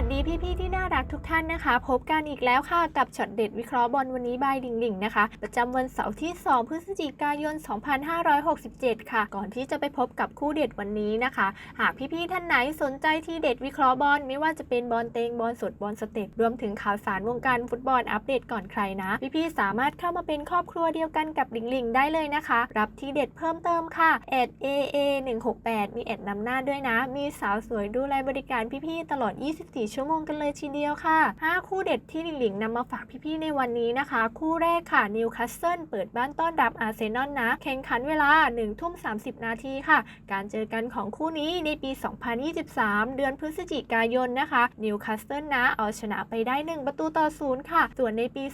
วัสดีพี่ๆที่น่ารักทุกท่านนะคะ พบกันอีกแล้วค่ะกับช็อตเด็ดวิเคราะห์บอลวันนี้บายดิ่งดิ่งนะคะ ประจำวันเสาร์ที่ 2 พฤศจิกายน 2567 ค่ะ ก่อนที่จะไปพบกับคู่เด็ดวันนี้นะคะ หากพี่ๆท่านไหนสนใจที่เด็ดวิเคราะห์บอลไม่ว่าจะเป็นบอลเตงบอลสดบอลสเต็ปรวมถึงข่าวสารวงการฟุตบอลอัปเดตก่อนใครนะ พี่ๆสามารถเข้ามาเป็นครอบครัวเดียวกันกับลิงลิงได้เลยนะคะ รับที่เด็ดเพิ่มเติมค่ะแอด AA 168มีแอดนำหน้าด้วยนะ มีสาวสวยดูแลบริการพี่ๆตลอด 24ชั่วโมงกันเลยทีเดียวค่ะ 5 คู่เด็ดที่หลิงลิงนำมาฝากพี่ๆในวันนี้นะคะ คู่แรกค่ะนิวคาสเซิลเปิดบ้านต้อนรับอาร์เซนอลนะ แข่งขันเวลา1ทุ่ม30 นาทีค่ะ การเจอกันของคู่นี้ในปี 2023 เดือนพฤศจิกายนนะคะนิวคาสเซิลนะเอาชนะไปได้ 1 ประตูต่อศูนย์ค่ะ ส่วนในปี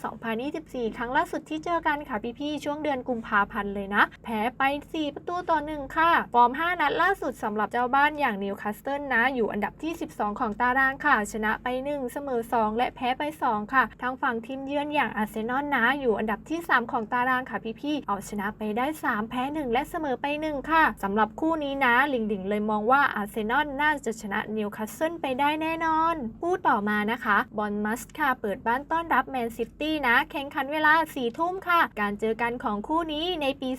2024 ครั้งล่าสุดที่เจอกันค่ะพี่ๆช่วงเดือนกุมภาพันธ์เลยนะ แพ้ไป 4 ประตูต่อ 1 ค่ะ ฟอร์ม 5 นัดล่าสุดสำหรับเจ้าบ้านอย่างนิวคาสเซิลนะ อยู่อันดับที่ 12 ของตารางค่ะชนะไป 1 เสมอ 2 และแพ้ไป 2 ค่ะ ทางฝั่งทีมเยือนอย่างอาร์เซนอลนะอยู่อันดับที่ 3 ของตารางค่ะพี่ๆเอาชนะไปได้ 3 แพ้ 1 และเสมอไป 1 ค่ะสำหรับคู่นี้นะลิงดิงเลยมองว่าอาร์เซนอลน่าจะชนะนิวคาสเซิลไปได้แน่นอนคู่ต่อมานะคะบอลมัสค่ะเปิดบ้านต้อนรับแมนซิตี้นะ แข่งขันเวลา 4 ทุ่มค่ะ การเจอกันของคู่นี้ในปี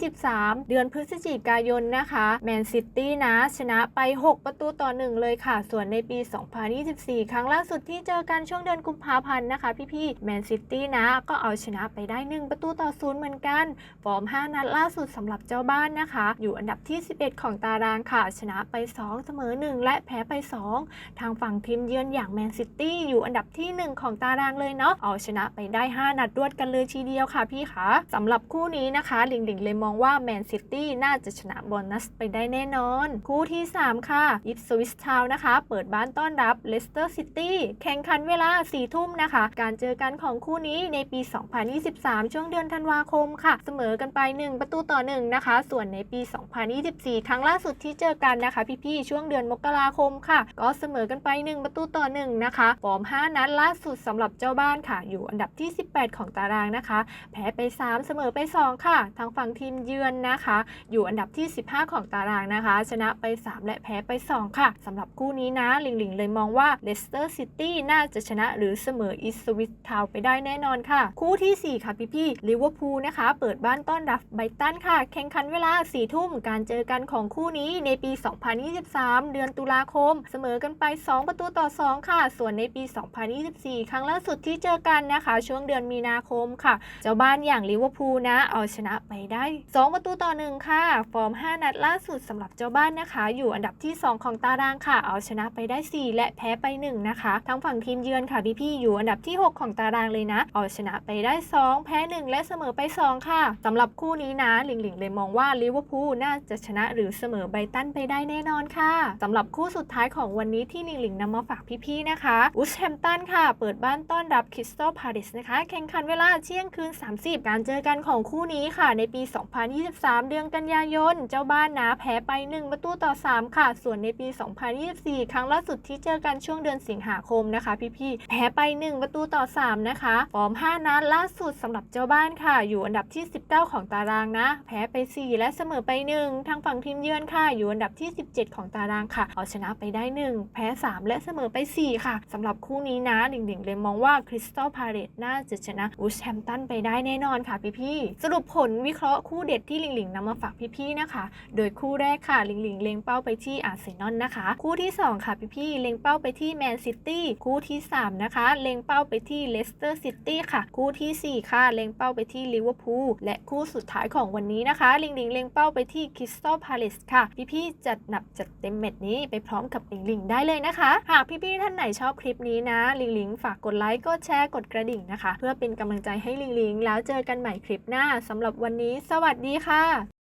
2023 เดือนพฤศจิกายนนะคะแมนซิตี้นะชนะไป 6 ประตูต่อ 1 เลยค่ะ ส่วนในปี2024 ครั้งล่าสุดที่เจอกันช่วงเดือนกุมภาพันธ์นะคะ พี่ๆแมนซิตี้นะ ก็เอาชนะไปได้ 1 ประตูต่อศูนย์เหมือนกัน ฟอร์ม 5 นัดล่าสุดสำหรับเจ้าบ้านนะคะ อยู่อันดับที่ 11 ของตารางค่ะ ชนะไป 2 เสมอ 1 และแพ้ไป 2 ทางฝั่งทีมเยือนอย่างแมนซิตี้อยู่อันดับที่ 1 ของตารางเลยเนาะเอาชนะไปได้ 5 นัดรวดกันเลยทีเดียวค่ะพี่คะสำหรับคู่นี้นะคะหลิงหลิงเลยมองว่าแมนซิตี้น่าจะชนะบอลนัสไปได้แน่นอน คู่ที่ 3 ค่ะยิปสวิสทาวนะคะ เปิดบ้านต้อนรับเลสเตอร์ซิตี้แข่งขันเวลา 4 ทุ่มนะคะ การเจอกันของคู่นี้ในปี 2023 ช่วงเดือนธันวาคมค่ะ เสมอกันไป 1 ประตูต่อ 1 นะคะ ส่วนในปี 2024 ครั้งล่าสุดที่เจอกันนะคะ พี่ๆ ช่วงเดือนมกราคมค่ะ ก็เสมอกันไป 1 ประตูต่อ 1 นะคะฟอร์ม 5 นัดล่าสุดสำหรับเจ้าบ้านค่ะ อยู่อันดับที่ 18 ของตารางนะคะ แพ้ไป 3 เสมอไป 2 ค่ะ ทางฝั่งทีมเยือนนะคะ อยู่อันดับที่ 15 ของตารางนะคะ ชนะไป 3 และแพ้ไป 2 ค่ะสำหรับคู่นี้นะหลิงหลิงเลยมองว่าเลสเตอร์ซิตี้น่าจะชนะหรือเสมออิสวิตทาวไปได้แน่นอนค่ะ คู่ทีสี่4 ค่ะพี่ๆลิเวอร์พูลนะคะ เปิดบ้านต้อนรับไบรตันค่ะ แข่งขันเวลา4ทุ่มการเจอกันของคู่นี้ในปี 2023 เดือนตุลาคม เสมอกันไป 2 ประตูต่อ 2 ค่ะ ส่วนในปี 2024 ครั้งล่าสุดที่เจอกันนะคะ ช่วงเดือนมีนาคมค่ะ เจ้าบ้านอย่างลิเวอร์พูลนะ เอาชนะไปได้ 2 ประตูต่อ 1 ค่ะ ฟอร์ม 5 นัดล่าสุดสำหรับเจ้าบ้านนะคะ อยู่อันดับที่ 2 ของตารางค่ะ เอาชนะไปได้ 4 และแพ้ไป 1 นะคะ ทั้งฝั่งทีมเยือนค่ะพี่ๆอยู่อันดับที่ 6 ของตารางเลยนะ เอาชนะไปได้ 2 แพ้ 1 และเสมอไป 2 ค่ะสำหรับคู่นี้นะหลิงหลิงเลยมองว่าลิเวอร์พูลน่าจะชนะหรือเสมอไบรตันไปได้แน่นอนค่ะสำหรับคู่สุดท้ายของวันนี้ที่หลิงหลิงนำมาฝากพี่ๆนะคะอุสแฮมตันค่ะ เปิดบ้านต้อนรับคริสตัลพาเลสนะคะ แข่งขันเวลาเที่ยงคืน 30 การเจอกันของคู่นี้ค่ะ ในปี 2023 เดือนกันยายน เจ้าบ้านนะแพ้ไป 1 ประตูต่อ 3 ค่ะ ส่วนในปี 2024 ครั้งล่าสุดที่เจอกันช่วงเดือนสิงหาคมนะคะ พี่ๆแพ้ไป 1 ประตูต่อ 3 นะคะ ฟอร์ม 5 นัดล่าสุดสำหรับเจ้าบ้านค่ะ อยู่อันดับที่ 19 ของตารางนะ แพ้ไป 4 และเสมอไป 1 ทางฝั่งทีมเยือนค่ะ อยู่อันดับที่ 17 ของตารางค่ะ เอาชนะไปได้ 1 แพ้ 3 และเสมอไป 4 ค่ะสำหรับคู่นี้นะดิ่งๆเลยมองว่าคริสตัลพาเลตน่าจะชนะอูชแฮมตันไปได้แน่นอนค่ะพี่ๆสรุปผลวิเคราะห์คู่เด็ดที่หลิงหลิงนำมาฝากพี่ๆนะคะ โดยคู่แรกค่ะหลิงหลิงเล็งเป้าไปที่อาร์เซนอลนะคะ คู่ที่ 2 ค่ะพี่ๆเล็งเป้าไปที่แมนซิตี้คู่ที่ 3 นะคะ เล็งเป้าไปที่เลสเตอร์ซิตี้ค่ะ คู่ทีสี่ 4 ค่ะ เล็งเป้าไปที่ลิเวอร์พูลและคู่สุดท้ายของวันนี้นะคะลิงลิงเล็งเป้าไปที่คริสตัลพาเลสค่ะ พี่ๆจัดหนับจัดเต็มเม็ดนี้ไปพร้อมกับลิงลิงได้เลยนะคะ หากพี่ๆท่านไหนชอบคลิปนี้นะลิงลิงฝากกดไลค์กดแชร์กดกระดิ่งนะคะ เพื่อเป็นกำลังใจให้ลิงลิงแล้วเจอกันใหม่คลิปหน้าสำหรับวันนี้ สวัสดีค่ะ